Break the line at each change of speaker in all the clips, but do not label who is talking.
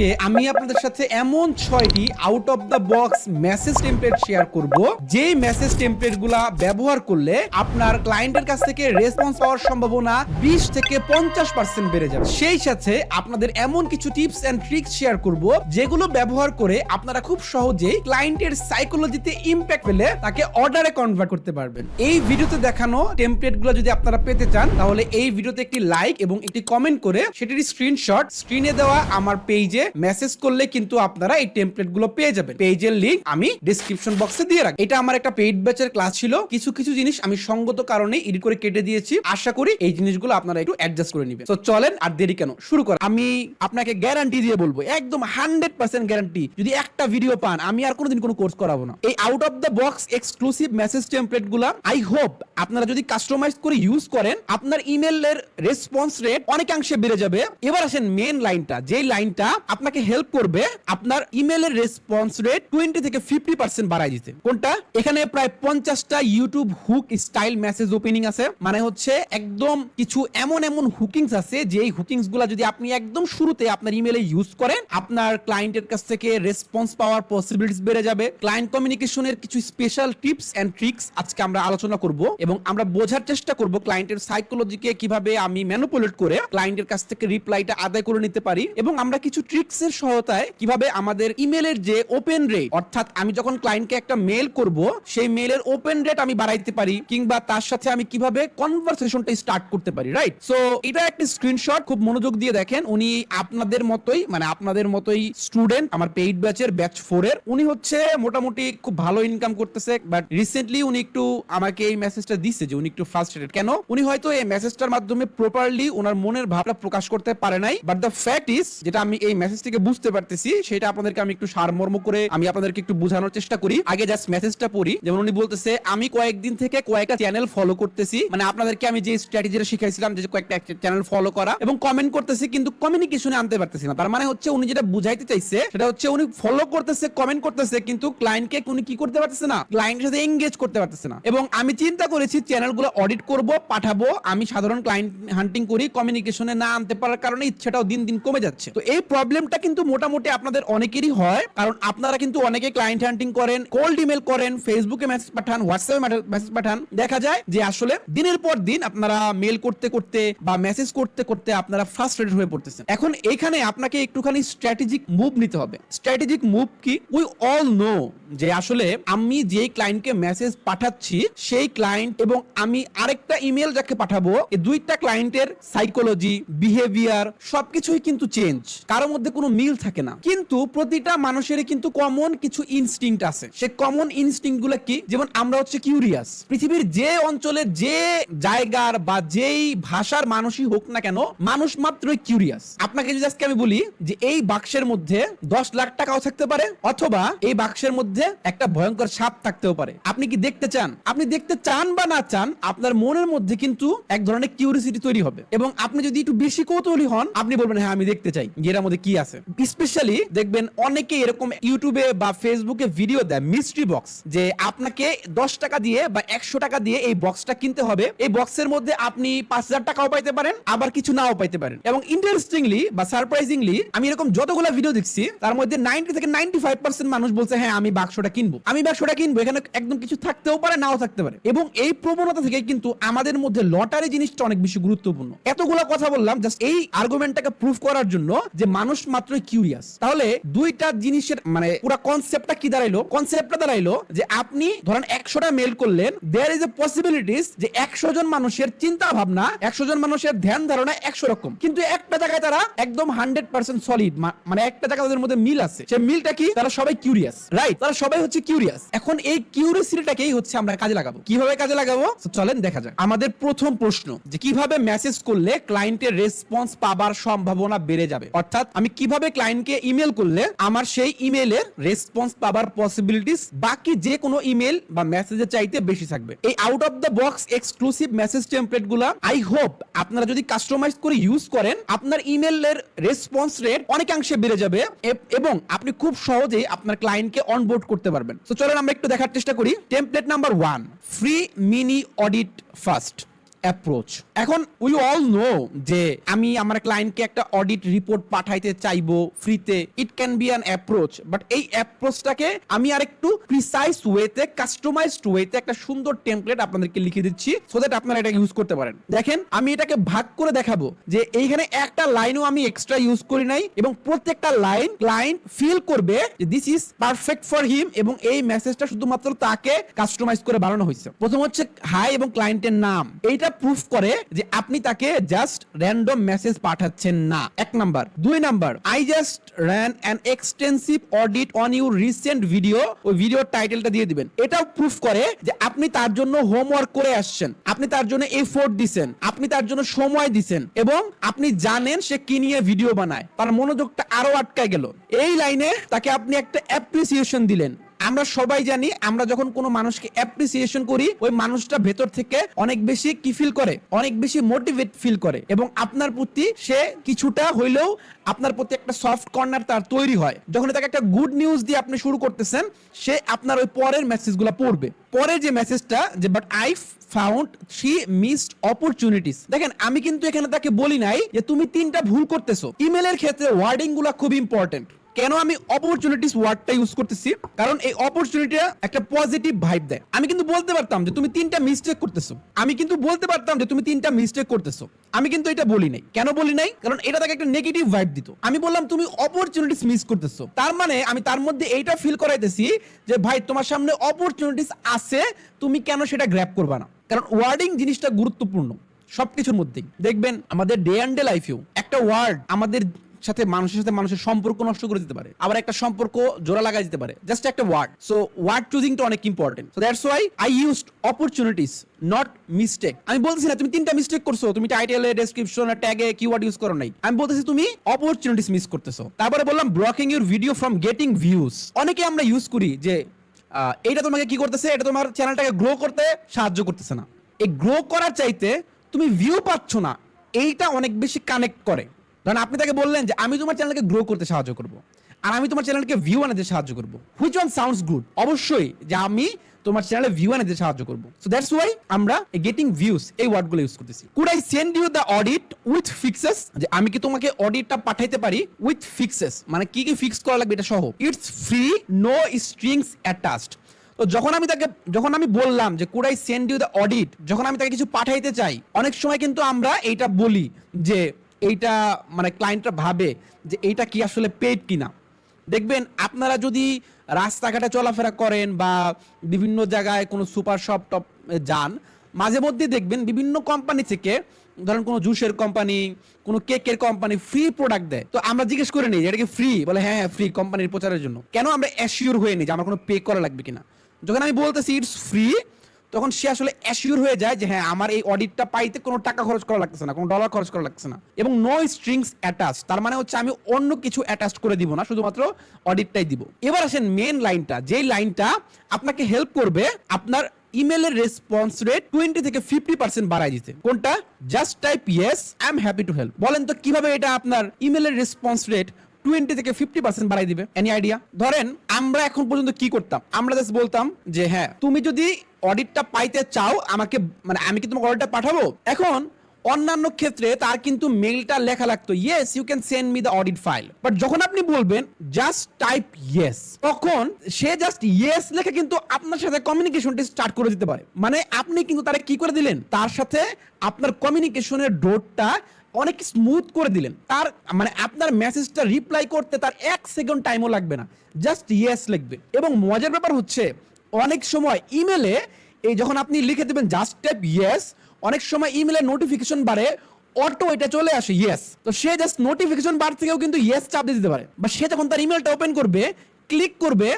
আজকে আমি আপনাদের সাথে এমন ছয়টি out of the box message template share করব। যেই মেসেজ টেমপ্লেটগুলা ব্যবহার করলে আপনার ক্লায়েন্টের কাছ থেকে রেসপন্স পাওয়ার সম্ভাবনা বিশ থেকে পঞ্চাশ পার্সেন্ট বেড়ে যাবে। সেই সাথে আপনাদের এমন কিছু টিপস এন্ড ট্রিক্স শেয়ার করব, যেগুলো ব্যবহার করে আপনারা খুব সহজেই ক্লায়েন্টের সাইকোলজিতে ইম্প্যাক্ট পেলে তাকে অর্ডারে কনভার্ট করতে পারবেন। এই ভিডিওতে দেখানো টেমপ্লেটগুলো যদি আপনারা পেতে চান, তাহলে এই ভিডিওতে একটি লাইক এবং একটি কমেন্ট করে সেটির স্ক্রিনশট স্ক্রিনে দেওয়া আমার পেজে মেসেজ করলে কিন্তু আপনারা এই টেমপ্লেটগুলো পেয়ে যাবেন। পেজের লিংক আমি ডিসক্রিপশন বক্সে দিয়ে রাখি এটা আমার একটা পেইড ব্যাচের ক্লাস ছিল। কিছু কিছু জিনিস আমি সঙ্গত কারণে এডিট করে কেটে দিয়েছি। আশা করি এই জিনিসগুলো আপনারা একটু অ্যাডজাস্ট করে নেবেন। তো চলেন আর দেরি কেন? শুরু করেন আমি আপনাকে গ্যারান্টি দিয়ে বলব, একদম হান্ড্রেড পার্সেন্ট গ্যারান্টি যদি একটা ভিডিও পান, আমি আর কোনোদিন কোনো কোর্স করাবো না। এই out of the box exclusive message টেমপ্লেটগুলা I hope আপনারা যদি কাস্টমাইজ করে ইউজ করেন, আপনার ইমেলের রেসপন্স রেট অনেকাংশে বেড়ে যাবে। এবার আসেন মেন লাইনটা যেই লাইনটা আপনাকে হেল্প করবে আপনার ইমেলের রেসপন্স রেট টোয়েন্টি থেকে ফিফটি পার্সেন্ট বাড়াই দিতে। কোনটা? এখানে প্রায় পঞ্চাশটা YouTube hook style message opening আছে। মানে হচ্ছে একদম কিছু এমন এমন হুকিংস আছে যে এই হুকিংসগুলা যদি আপনি একদম শুরুতে আপনার ইমেলে ইউজ করেন, আপনার ক্লায়েন্টের কাছ থেকে রেসপন্স পাওয়ার পসিবিলিটিস বেড়ে যাবে। ক্লায়েন্ট কমিউনিকেশনের কিছু স্পেশাল টিপস এন্ড ট্রিক্স আজকে আমরা আলোচনা করব এবং আমরা বোঝার চেষ্টা করব ক্লায়েন্টের সাইকোলজিকে কীভাবে আমি ম্যানুপুলেট করে ক্লায়েন্টের কাছ থেকে রিপ্লাইটা আদায় করে নিতে পারি। এবং আমরা কিছু ট্রিক্স এর সহায়তায় কীভাবে আমাদের ইমেলের যে ওপেন রেট অর্থাৎ আমি যখন ক্লায়েন্টকে একটা মেল করব, সেই মেলের ওপেন রেট আমি বাড়াইতে পারি, কিংবা তার সাথে আমি কীভাবে কনভারসেশনটা স্টার্ট করতে পারি রাইট সো এটা একটা স্ক্রিনশট খুব মনোযোগ দিয়ে দেখেন। উনি আপনাদের মতোই মানে আপনাদের মতোই স্টুডেন্ট আমার পেইড ব্যাচের ব্যাচ ফোর এর। উনি হচ্ছে মোটামুটি খুব ভালো ইনকাম করতেছে বাট রিসেন্টলি উনি একটু আমাকে এই মেসেজটা দিচ্ছে যে উনি একটু ফ্রাস্ট্রেটেড কেন? উনি হয়তো এই মেসেজটার মাধ্যমে প্রপারলি ওনার মনের ভাবটা প্রকাশ করতে পারে নাই বাট দ্য ফ্যাক্ট ইজ যেটা আমি এই মেসেজ থেকে বুঝতে পারতেছি, সেটা আপনাদেরকে আমি একটু সারমর্ম করে আমি আপনাদেরকে একটু বোঝানোর চেষ্টা করি। আগে জাস্ট মেসেজটা পড়ি। যেমন উনি বলতেছে, আমি কয়েকদিন থেকে কয়েকটা চ্যানেল ফলো করতেছি। মানে আপনাদেরকে আমি যে স্ট্র্যাটেজিটা শিখাইছিলাম যে কয়েকটা চ্যানেল ফলো করা এবং কমেন্ট করতেছি, কিন্তু কমিউনিকেশনে আনতে পারতেছি না। তার মানে হচ্ছে উনি যেটা বুঝাইতে চাইছে, সেটা হচ্ছে উনি ফলো করতেছে কমেন্ট করতেছে, কিন্তু ক্লায়েন্টকে উনি কি করতে পারতেছে না? ক্লায়েন্টের সাথে এঙ্গেজ করতে পারতেছে না। এবং আমি চিন্তা করেছি চ্যানেলগুলো অডিট করব, পাঠাবো। আমি সাধারণ ক্লায়েন্ট হান্টিং করি কমিউনিকেশনে না আনতে পারার কারণে ইচ্ছাটাও দিন দিন কমে যাচ্ছে। তো এই প্রবলেমটা কিন্তু মোটামুটি আপনাদের অনেকেরই হয়, কারণ আপনারা কিন্তু অনেকে ক্লায়েন্ট হান্টিং করেন কোল্ড ইমেল করেন ফেসবুকে মেসেজ পাঠান হোয়াটসঅ্যাপে মেসেজ পাঠান। দেখা যায় যে আসলে দিনের পর দিন আপনারা মেল করতে করতে বা মেসেজ করতে করতে আপনারা ফ্রাস্ট্রেটেড হয়ে পড়তেছেন। এখন এখানে আপনাকে একটুখানি স্ট্র্যাটেজিক মুভ নিতে হবে। স্ট্র্যাটেজিক মুভ কি? উই অল নো যে আসলে আমি যে ক্লায়েন্টকে মেসেজ পাঠাচ্ছি, সেই ক্লায়েন্ট এবং আমি আরেকটা ইমেল যাকে পাঠাবো, এই দুইটা ক্লায়েন্টের সাইকোলজি বিহেভিয়ার সবকিছুই কিন্তু চেঞ্জ কারোর মধ্যে কোনো মিল থাকে না। কিন্তু প্রতিটা মানুষেরই কিন্তু কমন কিছু ইনস্টিংক্ট আছে। সে কমন ইনস্টিংক্টগুলো কি? যেমন আমরা হচ্ছে কিউরিয়াস পৃথিবীর যে অঞ্চলে যে জায়গার বা যেই ভাষার মানুষই হোক না কেন, মানুষ মাত্রই কিউরিয়াস আপনাকে যদি আজকে আমি বলি যে এই বাক্সের মধ্যে দশ লাখ টাকাও থাকতে পারে, অথবা এই বাক্সের মধ্যে একটা ভয়ঙ্কর সাপ থাকতেও পারে। আপনি কি দেখতে চান? আপনি দেখতে চান বা না চান, আপনার মনের মধ্যে কিন্তু এক ধরনের কিউরিসিটি তৈরি হবে। এবং আপনি যদি একটু বেশি কৌতূহলী হন, আপনি বলবেন হ্যাঁ আমি দেখতে চাই। এর মধ্যে কি আছে। স্পেশালি দেখবেন অনেকে এরকম ইউটিউবে বা ফেসবুকে ভিডিও দেয় মিস্ট্রি বক্স যে আপনাকে দশ টাকা দিয়ে বা একশো টাকা দিয়ে এই বক্সটা কিনতে হবে। এই বক্সের মধ্যে আপনি পাঁচ হাজার টাকাও পাইতে পারেন, আবার কিছু নাও পাইতে পারেন। এবং ইন্টারেস্টিংলি বা সারপ্রাইজিংলি আমি এরকম যতগুলো ভিডিও দেখছি, তার মধ্যে নাইনটি থেকে নাইনটি ফাইভ পার্সেন্ট মানুষ বলছে হ্যাঁ আমি বাক্সটা কিনবো। আমি বাক্সটা কিনবো, এখানে একদম কিছু থাকতেও পারে, নাও থাকতে পারে। এবং এই প্রবণতা থেকে কিন্তু আমাদের মধ্যে লটারি জিনিসটা অনেক বেশি গুরুত্বপূর্ণ। এতগুলো কথা বললাম জাস্ট এই আর্গুমেন্টটাকে প্রুফ করার জন্য যে মানুষ মাত্র কিউরিয়াস তাহলে দুইটা জিনিসের মানে পুরো কনসেপ্টটা কি দাঁড়াইলো? কনসেপ্টটা দাঁড়াইলো যে আপনি ধরেন একশোটা মেল করলেন দেয়ার ইজ এ পসিবিলিটিস যে একশো জন মানুষের চিন্তা ভাবনা একশো জন মানুষের ধ্যান ধারণা একশো রকম। কিন্তু একটা জায়গায় তারা একদম হান্ড্রেড পার্সেন্ট সলিড মানে একটা জায়গায় তাদের মধ্যে মিল আছে। সে মিলটা কি? তারা সবাই কিউরিয়াস রাইট তারা সবাই হচ্ছে কিউরিয়াস এখন এই কিউরিয়াসিটিটাকেই হচ্ছে আমরা কাজে লাগাবো। কীভাবে কাজে লাগাবো? চলেন দেখা যাক। আমাদের প্রথম প্রশ্ন, যে কীভাবে মেসেজ করলে ক্লায়েন্টের রেসপন্স পাবার সম্ভাবনা বেড়ে যাবে? অর্থাৎ আমি কীভাবে ক্লায়েন্টকে ইমেল করলে আমার সেই ইমেলের রেসপন্স পাবার পসিবিলিটিস বাকি যে কোনো ইমেল বা মেসেজের চাইতে বেশি থাকবে। এই out of the box exclusive message টেমপ্লেটগুলা I hope আপনারা যদি কাস্টমাইজ করে ইউজ করেন, আপনার ইমেলের রেসপন্স রেট অনেকাংশে বেড়ে যাবে এবং আপনি খুব সহজেই আপনার ক্লায়েন্টকে অনবোর্ড করতে পারবেন। তো চলেন আমরা একটু দেখার চেষ্টা করি। Template number one free mini audit first approach এখন উই অল নো যে আমি আমার ক্লায়েন্টকে একটা অডিট রিপোর্ট পাঠাইতে চাইব ফ্রিতে it can be an approach but এই অ্যাপ্রোচটাকে আমি আর একটু প্রিসাইজ ওয়েতে কাস্টমাইজড ওয়েতে একটা সুন্দর টেমপ্লেট আপনাদেরকে লিখে দিচ্ছি সো দ্যাট আপনারা এটা ইউজ করতে পারেন। দেখেন, আমি এটাকে ভাগ করে দেখাবো যে এইখানে একটা লাইনও আমি এক্সট্রা ইউজ করি নাই, এবং প্রত্যেকটা লাইন ক্লায়েন্ট ফিল করবে যে this is perfect for him এবং এই মেসেজটা শুধুমাত্র তাকে কাস্টমাইজ করে বানানো হয়েছে। প্রথম হচ্ছে হাই এবং ক্লায়েন্টের নাম। এইটা প্রুফ করে যে আপনি তাকে জাস্ট র্যান্ডম মেসেজ পাঠাচ্ছেন না। এক নাম্বার। দুই number I just ran an extensive audit on your recent video ওই ভিডিওর টাইটেলটা দিয়ে দিবেন। এটাও প্রুফ করে যে আপনি তার জন্য হোমওয়ার্ক করে আসছেন। আপনি তার জন্য এফোর্ট দিছেন। আপনি তার জন্য সময় দিছেন। এবং আপনি জানেন সে কি নিয়ে ভিডিও বানায়। তার মনোযোগটা আরও আটকায় গেল। এই লাইনে তাকে আপনি একটা অ্যাপ্রিসিয়েশন দিলেন। আমরা সবাই জানি, আমরা যখন কোনো মানুষকে অ্যাপ্রিসিয়েশন করি, ওই মানুষটা ভেতর থেকে অনেক বেশি কি ফিল করে? অনেক বেশি মোটিভেট ফিল করে। এবং আপনার প্রতি সে কিছুটা হইলেও আপনার প্রতি একটা সফট কর্নার তার তৈরি হয়। যখন তাকে একটা গুড নিউজ দিয়ে আপনি শুরু করতেছেন, সে আপনার ওই পরের মেসেজগুলো পড়বে। পরের যে মেসেজটা যে but I found three missed opportunities দেখেন, আমি কিন্তু এখানে তাকে বলি নাই যে, তুমি তিনটা ভুল করতেছো। ইমেলের ক্ষেত্রে ওয়ার্ডিংগুলা খুব ইম্পর্টেন্ট কেন আমি অপরচুনিটিস ওয়ার্ডটা ইউজ করতেছি? কারণ এই অপরচুনিটিটা একটা পজিটিভ ভাইব দেয়। আমি কিন্তু বলতে পারতাম যে তুমি তিনটা মিস্টেক করতেছো। আমি কিন্তু বলতে পারতাম যে তুমি তিনটা মিস্টেক করতেছো। আমি কিন্তু এটা বলি নাই। কেন বলি নাই? কারণ এটা তাকে একটা নেগেটিভ ভাইব দিত। আমি বললাম, তুমি অপরচুনিটিস মিস করতেছো। তার মানে আমি তার মধ্যে এইটা ফিল করাইতেছি যে, ভাই, তোমার সামনে অপরচুনিটিস আছে, তুমি কেন সেটা গ্র্যাব করবা না? কারণ ওয়ার্ডিং জিনিসটা গুরুত্বপূর্ণ সবকিছুর মধ্যেই। দেখবেন আমাদের ডে অ্যান্ড ডে লাইফেও একটা ওয়ার্ড আমাদের সাথে মানুষের সাথে মানুষের সম্পর্ক নষ্ট করে দিতে পারে। আবার একটা সম্পর্ক জোড়া লাগাই দিতে পারে। জাস্ট একটা ওয়ার্ড সো ওয়ার্ড চুজিংটা অনেক important so that's why I used opportunities not mistake আমি বলতেছি না, তুমি তিনটা মিস্টেক করছ। তুমি টাইটেল টাইটেলে ডেসক্রিপশনে ট্যাগে কিওয়ার্ড ইউজ করো নাই। আমি বলতেছি তুমি অপরচুনিটিস মিস করতেছো। তারপরে বললাম blocking your video from getting views অনেকে আমরা ইউজ করি যে এইটা তোমাকে কি করতেছে? এটা তোমার চ্যানেলটাকে গ্রো করতে সাহায্য করতেছে না। এই গ্রো করার চাইতে তুমি ভিউ পাচ্ছ না। এইটা অনেক বেশি কানেক্ট করে। ধরেন আপনি তাকে বললেন যে আমি তোমার চ্যানেলকে গ্রো করতে সাহায্য করব। আর আমি তোমার চ্যানেলকে ভিউ আনাতে সাহায্য করব। হুইচ ওয়ান সাউন্ডস গুড অবশ্যই যে আমি তোমার চ্যানেলে ভিউ আনাতে সাহায্য করব। সো দ্যাটস ওয়াই আমরা গেটিং ভিউস এই ওয়ার্ডগুলো ইউজ করতেছি। Could I send you the audit with fixes যে আমি কি তোমাকে অডিটটা পাঠাইতে পারি উইথ ফিক্সেস মানে কি কি ফিক্স করা লাগবে এটা সহ। It's free no strings attached তো যখন আমি তাকে, যখন আমি বললাম যে could I send you the audit যখন আমি তাকে কিছু পাঠাইতে চাই, অনেক সময় কিন্তু আমরা এইটা বলি যে এইটা মানে ক্লায়েন্টরা ভাবে যে এইটা কি আসলে পেড কিনা। দেখবেন আপনারা যদি রাস্তাঘাটে চলাফেরা করেন বা বিভিন্ন জায়গায় কোনো সুপার শপ টপ যান, মাঝে মধ্যে দেখবেন বিভিন্ন কোম্পানি থেকে ধরেন কোনো জুসের কোম্পানি কোনো কেকের কোম্পানি ফ্রি প্রোডাক্ট দেয়। তো আমরা জিজ্ঞেস করে নিই এটা কি ফ্রি বলে হ্যাঁ হ্যাঁ ফ্রি কোম্পানির প্রচারের জন্য। কেন আমরা অ্যাসিওর হয়ে নিই যে আমার কোনো পে করা লাগবে কিনা? যখন আমি বলতেছি ইটস ফ্রি তখন সে আসলে অ্যাসিওর হয়ে যায় যে হ্যাঁ আমার এই অডিটটা পাইতে কোনো টাকা খরচ করা লাগতেছে না, কোনো ডলার খরচ করা লাগতেছে না। এবং নো স্ট্রিংস অ্যাটাচ তার মানে হচ্ছে আমি অন্য কিছু অ্যাটাচ করে দিব না, শুধুমাত্র অডিটটাই দিব। এবার আসেন মেন লাইনটা যেই লাইনটা আপনাকে হেল্প করবে আপনার ইমেলের রেসপন্স রেট টোয়েন্টি থেকে ফিফটি পার্সেন্ট বাড়াই দিতে। কোনটা? Just type yes I am happy to help বলেন তো কীভাবে এটা আপনার ইমেলের রেসপন্স রেট টোয়েন্টি থেকে ফিফটি পার্সেন্ট বাড়াই দিবে। এনি আইডিয়া ধরেন, আমরা এখন পর্যন্ত কি করতাম? আমরা জাস্ট বলতাম যে হ্যাঁ তুমি যদি অডিটটা পাইতে চাও, আমাকে মানে আমি কি তোমাকে অডিটটা পাঠাবো? এখন অন্যান্য ক্ষেত্রে তার কিন্তু মেইলটা লেখা লাগতো yes you can send me the audit file but যখন আপনি বলবেন জাস্ট টাইপ ইয়েস তখন সে জাস্ট ইয়েস লেখে কিন্তু আপনার সাথে কমিউনিকেশনটা স্টার্ট করে দিতে পারে। মানে আপনি কিন্তু তারা কি করে দিলেন? তার সাথে আপনার কমিউনিকেশনের ডোরটা অনেক স্মুথ করে দিলেন। তার মানে আপনার মেসেজটা রিপ্লাই করতে তার এক সেকেন্ড টাইমও লাগবে না। জাস্ট ইয়েস লিখবে। এবং মজার ব্যাপার হচ্ছে, অনেক সময় ইমেলে এই যখন আপনি লিখে দেবেন জাস্ট টাইপ ইয়েস অনেক সময় ইমেলে নোটিফিকেশন বাড়ে অটো এটা চলে আসে ইয়েস তো সে জাস্ট নোটিফিকেশন বার থেকেও কিন্তু ইয়েস চাপ দিয়ে দিতে পারে। বা সে যখন তার ইমেলটা ওপেন করবে ক্লিক করবে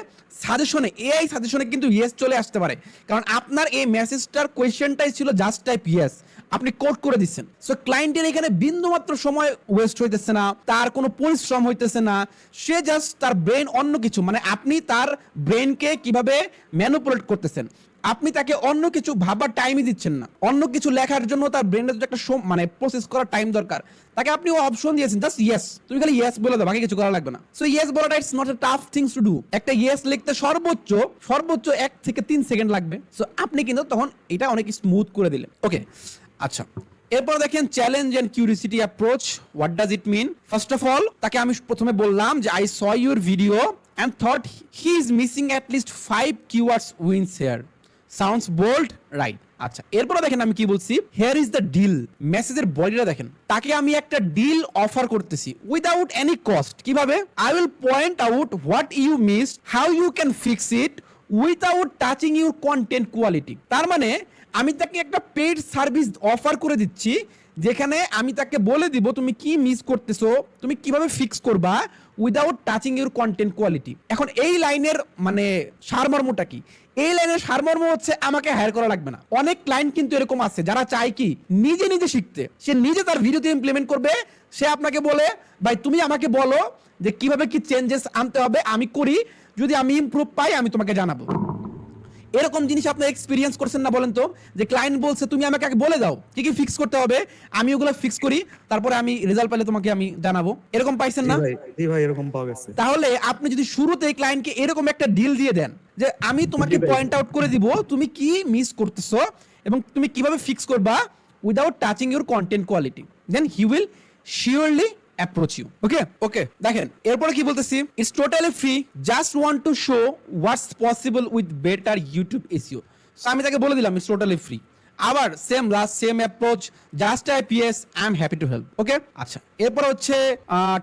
সাজেশনে এআই সাজেশনে কিন্তু ইয়েস চলে আসতে পারে। কারণ আপনার এই মেসেজটার কোয়েশ্চেনটাই ছিল জাস্ট টাইপ ইয়েস আপনি কোড করে দিচ্ছেন। সো ক্লায়েন্টের এখানে বিন্দুমাত্র সময় ওয়েস্ট হইতেছে না, তার কোনো পরিশ্রম হইতেছে না, সে জাস্ট তার ব্রেন অন্য কিছু মানে আপনি তার ব্রেনকে কীভাবে ম্যানুপুলেট করতেছেন, আপনি তাকে অন্য কিছু ভাবার টাইমই দিচ্ছেন না, অন্য কিছু লেখার জন্য তার ব্রেনের একটা মানে প্রসেস করার টাইম দরকার, তাকে আপনি অপশন দিয়েছেন জাস্ট ইয়েস তুমি খালি ইয়েস বলে দাও, বাকি কিছু করা লাগবে না। সো ইয়েস বলাটা it's not a tough things to do একটা ইয়েস লিখতে সর্বোচ্চ সর্বোচ্চ এক থেকে তিন সেকেন্ড লাগবে। সো আপনি কিন্তু তখন এটা অনেক স্মুথ করে দিলেন। ওকে আচ্ছা এরপর দেখেন challenge and curiosity approach what does it mean first of all তাকে আমি প্রথমে বললাম যে I saw your video and thought he is missing at least five keywords wins here sounds bold right আচ্ছা এরপরে দেখেন আমি কি বলছি? হেয়ার ইজ দ্য ডিল মেসেজের বডিটা দেখেন। তাকে আমি একটা ডিল অফার করতেছি উইদাউট এনি কস্ট কীভাবে? I will point out what you miss how you can fix it without touching your content quality তার মানে আমি তাকে একটা পেইড সার্ভিস অফার করে দিচ্ছি, যেখানে আমি তাকে বলে দিব, তুমি কি মিস করতেছো? তুমি কীভাবে ফিক্স করবা without touching your content quality এখন এই লাইনের মানে সারমর্মটা কি? এই লাইনের সারমর্ম হচ্ছে আমাকে হায়ার করা লাগবে না। অনেক ক্লায়েন্ট কিন্তু এরকম আছে, যারা চায় কি নিজে নিজে শিখতে। সে নিজে তার ভিডিওতে ইমপ্লিমেন্ট করবে, সে আপনাকে বলে, ভাই, তুমি আমাকে বলো যে কীভাবে কি চেঞ্জেস আনতে হবে, আমি করি, যদি আমি ইমপ্রুভ পাই, আমি তোমাকে জানাব। এরকম জিনিস আপনি এক্সপিরিয়েন্স করছেন না বলেন তো যে ক্লায়েন্ট বলছে তুমি আমাকে আগে বলে দাও কি কি ফিক্স করতে হবে? আমি ওগুলো ফিক্স করি তারপরে আমি রেজাল্ট পেলে তোমাকে আমি জানাব। এরকম পাইছেন না?
জি ভাই এরকম পাওয়া গেছে।
তাহলে আপনি যদি শুরুতে ক্লায়েন্টকে এরকম একটা ডিল দিয়ে দেন যে আমি তোমাকে পয়েন্ট আউট করে দিব তুমি কি মিস করতেছো এবং তুমি কীভাবে ফিক্স করবা? Without touching your content quality then he will surely approach you okay okay দেখেন, এরপরে কি বলতেছি? It's totally free just want to show what's possible with better YouTube SEO so আমি তাকে বলে দিলাম ইটস টোটালি ফ্রি আবার same last same approach just I IPS I am happy to help okay আচ্ছা এরপর হচ্ছে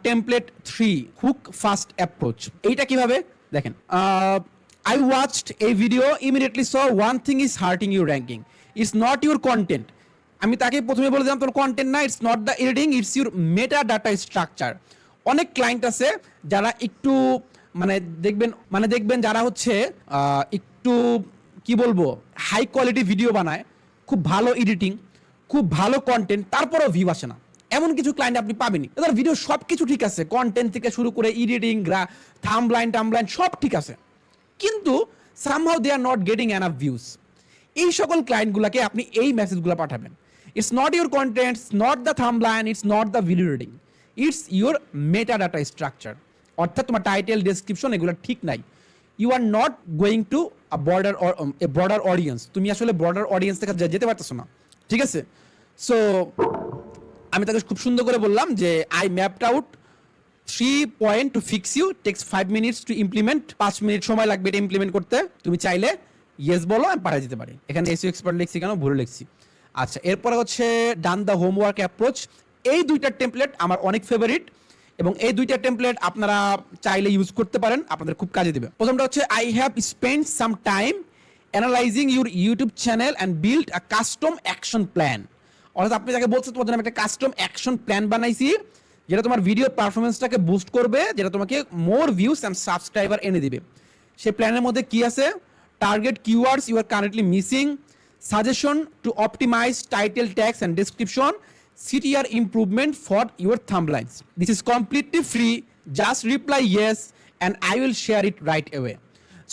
template three hook first approach এইটা কীভাবে? দেখেন আই ওয়াচড এই video immediately saw one thing is hurting your ranking it's not your content আমি তাকে প্রথমে বলে দিলাম, তোর কন্টেন্ট না it's not the editing it's your meta data structure অনেক ক্লায়েন্ট আছে যারা একটু মানে দেখবেন মানে দেখবেন যারা হচ্ছে একটু, কি বলব হাই কোয়ালিটি ভিডিও বানায়, খুব ভালো এডিটিং খুব ভালো কন্টেন্ট তারপরেও ভিউ আসে না। এমন কিছু ক্লায়েন্ট আপনি পাবেনই। তাদের ভিডিও সব কিছু ঠিক আছে কন্টেন্ট থেকে শুরু করে এডিটিং গ্রা থামলাইন টামলাইন সব ঠিক আছে। কিন্তু somehow they are not getting enough views এই সকল ক্লায়েন্টগুলোকে আপনি এই মেসেজগুলো পাঠাবেন। It's not your content not the thumbnail it's not the video reading it's your meta data structure অর্থাৎ তোমার টাইটেল ডেসক্রিপশন এগুলো ঠিক নাই। You are not going to a border broader audience তুমি আসলে ব্রডার অডিয়েন্স থেকে যেতে পারতেছো না। ঠিক আছে? সো আমি তাকে খুব সুন্দর করে বললাম যে I mapped out three point to fix you takes five minutes to implement পাঁচ মিনিট সময় লাগবে এটা ইমপ্লিমেন্ট করতে। তুমি চাইলে ইয়েস বলো, আমি পাঠিয়ে দিতে পারি। এখানে এসিও এক্সপার্ট লিখছি কেন? ভুলে লিখছি। আচ্ছা এরপরে হচ্ছে ডান দ্য হোমওয়ার্ক অ্যাপ্রোচ এই দুইটা টেমপ্লেট আমার অনেক ফেভারিট এবং এই দুইটা টেমপ্লেট আপনারা চাইলে ইউজ করতে পারেন, আপনাদের খুব কাজে দেবে। প্রথমটা হচ্ছে I have spend some time analysing your YouTube channel and build a custom action plan অর্থাৎ আপনি যাকে বলছেন, তোমার জন্য আমি একটা কাস্টম অ্যাকশন প্ল্যান বানাইছি, যেটা তোমার ভিডিও পারফরমেন্সটাকে বুস্ট করবে, যেটা তোমাকে মোর ভিউস অ্যান্ড সাবস্ক্রাইবার এনে দিবে। সেই প্ল্যানের মধ্যে কি আছে? Target keywords you are currently missing suggestion to optimise title tags and description CTR improvement for your thumbnails. This is completely free. Just reply yes, and I will share it right away.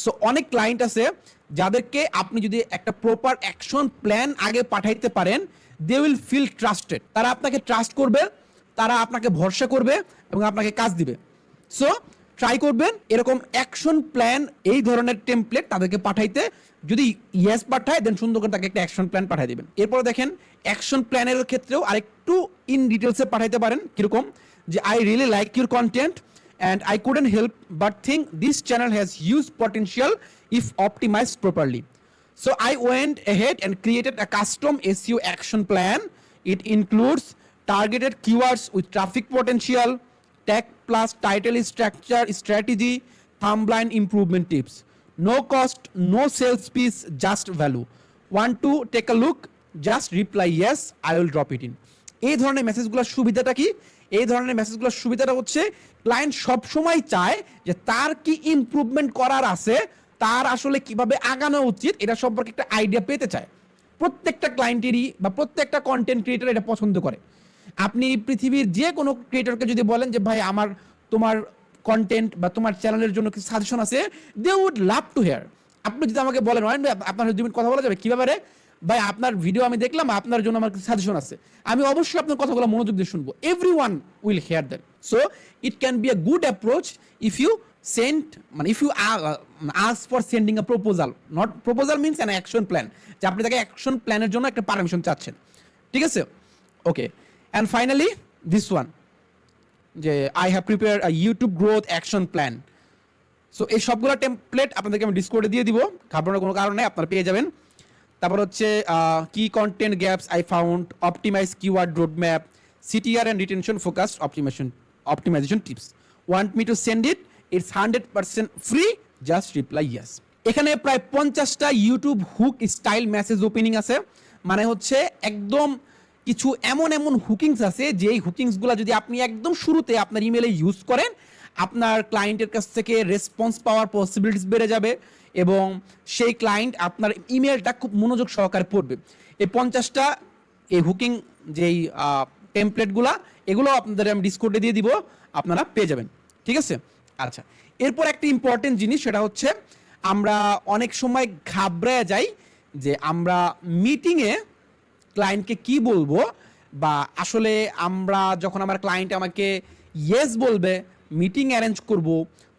So অনেক client আছে যাদেরকে আপনি যদি একটা proper action plan আগে পাঠাইতে পারেন they will feel trusted তারা আপনাকে ট্রাস্ট করবে, তারা আপনাকে ভরসা করবে এবং আপনাকে কাজ দিবে সো ট্রাই করবেন, এরকম অ্যাকশন প্ল্যান এই ধরনের টেমপ্লেট তাদেরকে পাঠাইতে যদি ইয়েস পাঠায় দেন সুন্দর করে তাকে একটা অ্যাকশন প্ল্যান পাঠিয়ে দেবেন। এরপর দেখেন অ্যাকশন প্ল্যানের ক্ষেত্রেও আরেকটু ইন ডিটেলসে পাঠাইতে পারেন, কীরকম? যে I really like your content and I couldn't help but think this channel has huge potential if optimise properly so I went ahead and created a custom SEO action plan it includes targeted keywords with traffic potential tag plus title structure strategy, thumbnail improvement tips. No cost, no sales piece, just value. Want to take a look? Just reply yes, I will drop it in. এই ধরনের মেসেজগুলোর সুবিধাটা কি এই ধরনের মেসেজগুলোর সুবিধাটা হচ্ছে client সব সময় চায় যে তার কি ইমপ্রুভমেন্ট করার আছে তার আসলে কীভাবে আগানো উচিত এটা সম্পর্কে একটা আইডিয়া পেতে চায় প্রত্যেকটা ক্লায়েন্টেরই বা প্রত্যেকটা কন্টেন্ট ক্রিয়েটার এটা পছন্দ করে আপনি পৃথিবীর যে কোনো ক্রিয়েটরকে যদি বলেন যে, ভাই, আমার, তোমার কন্টেন্ট বা তোমার চ্যানেলের জন্য কিছু সাজেশন আছে they would love to hear আপনি যদি আমাকে বলেন ভাই আপনার দু মিনিট কথা বলা যাবে? কীভাবে রে ভাই, আপনার ভিডিও আমি দেখলাম, আপনার জন্য আমার কিছু সাজেশন আছে। আমি অবশ্যই আপনার কথাগুলো মনোযোগ দিয়ে শুনব। Everyone will hear that so it can be a good approach if you send মানে if you ask for sending a proposal not proposal means an action plan যে আপনি তাকে অ্যাকশন প্ল্যানের জন্য একটা পারমিশন চাচ্ছেন। ঠিক আছে? Okay and finally this one যে I have prepare YouTube growth action plan so এই সবগুলো টেমপ্লেট আপনাদেরকে আমি ডিসকোডে দিয়ে দিব। ঘাবড়ানোর কোনো কারণ নেই, আপনারা পেয়ে যাবেন। তারপর হচ্ছে কি content gaps I found optimise keyword roadmap CTR and retention focused optimisation optimisation tips want me to send it it's hundred percent free just reply yes এখানে প্রায় পঞ্চাশটা YouTube hook style message opening আছে। মানে হচ্ছে, একদম কিছু এমন এমন হুকিংস আছে, যেই হুকিংসগুলো যদি আপনি একদম শুরুতে আপনার ইমেলে ইউজ করেন, আপনার ক্লায়েন্টের কাছ থেকে রেসপন্স পাওয়ার পসিবিলিটিস বেড়ে যাবে এবং সেই ক্লায়েন্ট আপনার ইমেলটা খুব মনোযোগ সহকারে পড়বে। এই পঞ্চাশটা এই হুকিং যেই টেমপ্লেটগুলা এগুলো আপনাদের আমি ডিসকোডে দিয়ে দিব, আপনারা পেয়ে যাবেন। ঠিক আছে? আচ্ছা এরপর একটা ইম্পর্টেন্ট জিনিস, সেটা হচ্ছে আমরা অনেক সময় ঘাবড়ে যাই যে আমরা মিটিংয়ে ক্লায়েন্টকে কি বলব? বা আসলে আমরা যখন আমার ক্লায়েন্ট আমাকে ইয়েস বলবে মিটিং অ্যারেঞ্জ করব,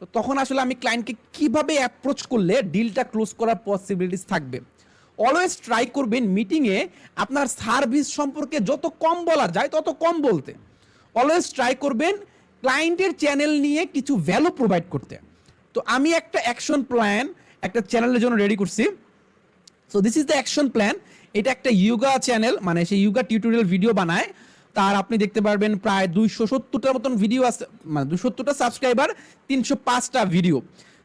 তো তখন আসলে আমি ক্লায়েন্টকে কীভাবে অ্যাপ্রোচ করলে ডিলটা ক্লোজ করার পসিবিলিটিস থাকবে? অলওয়েজ ট্রাই করবেন মিটিংয়ে আপনার সার্ভিস সম্পর্কে যত কম বলা যায় তত কম বলতে। অলওয়েজ ট্রাই করবেন ক্লায়েন্টের চ্যানেল নিয়ে কিছু ভ্যালু প্রোভাইড করতে। তো আমি একটা অ্যাকশন প্ল্যান একটা চ্যানেলের জন্য রেডি করছি। So this is the action plan এটা একটা ইয়োগা চ্যানেল মানে সেই ইয়োগা টিউটোরিয়াল ভিডিও বানায়। তার আপনি দেখতে পারবেন প্রায় দুইশো সত্তরটার মতন ভিডিও আছে মানে দুশো সত্তরটা সাবস্ক্রাইবার তিনশো পাঁচটা ভিডিও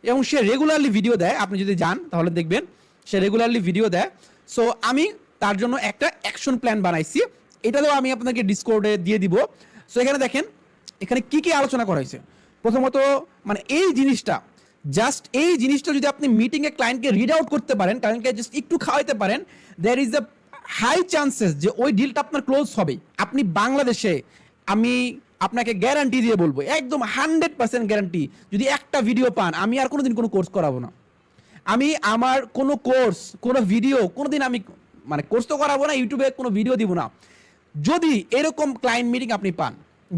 এবং সে রেগুলারলি ভিডিও দেয়, আপনি যদি যান তাহলে দেখবেন সে রেগুলারলি ভিডিও দেয়। সো আমি তার জন্য একটা অ্যাকশন প্ল্যান বানাইছি। এটাতেও আমি আপনাকে ডিসকোডে দিয়ে দিব। সো এখানে দেখেন, এখানে কি কি আলোচনা করা হয়েছে? প্রথমত মানে এই জিনিসটা জাস্ট এই জিনিসটা যদি আপনি মিটিংয়ে ক্লায়েন্টকে রিড আউট করতে পারেন ক্লায়েন্টকে জাস্ট একটু খাওয়াইতে পারেন there is the high chances যে ওই ডিলটা আপনার ক্লোজ হবে। আপনি বাংলাদেশে, আমি আপনাকে গ্যারান্টি দিয়ে বলব, একদম হান্ড্রেড পার্সেন্ট গ্যারান্টি যদি একটা ভিডিও পান, আমি আর কোনোদিন কোনো কোর্স করাবো না। আমি আমার কোনো কোর্স কোনো ভিডিও কোনোদিন আমি মানে কোর্স তো করাবো না ইউটিউবে কোনো ভিডিও দিব না। যদি এরকম ক্লায়েন্ট মিটিং আপনি পান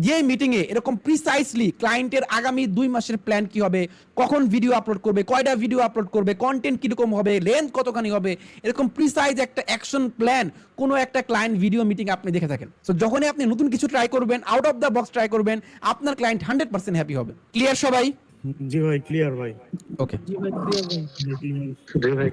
যে মিটিংয়ে এরকম প্রিসাইসলি ক্লায়েন্টের আগামী দুই মাসের প্ল্যান কি হবে কখন ভিডিও আপলোড করবে কয়টা ভিডিও আপলোড করবে কন্টেন্ট কীরকম হবে লেন্থ কতখানি হবে এরকম প্রিসাইজ একটা অ্যাকশন প্ল্যান কোনো একটা ক্লায়েন্ট ভিডিও মিটিং আপনি দেখে থাকেন। তো যখনই আপনি নতুন কিছু ট্রাই করবেন out of the box try করবেন আপনার ক্লায়েন্ট হান্ড্রেড পার্সেন্ট হ্যাপি হবে। ক্লিয়ার সবাই?
জি ভাই ক্লিয়ার ভাই।
ওকে
জি ভাই।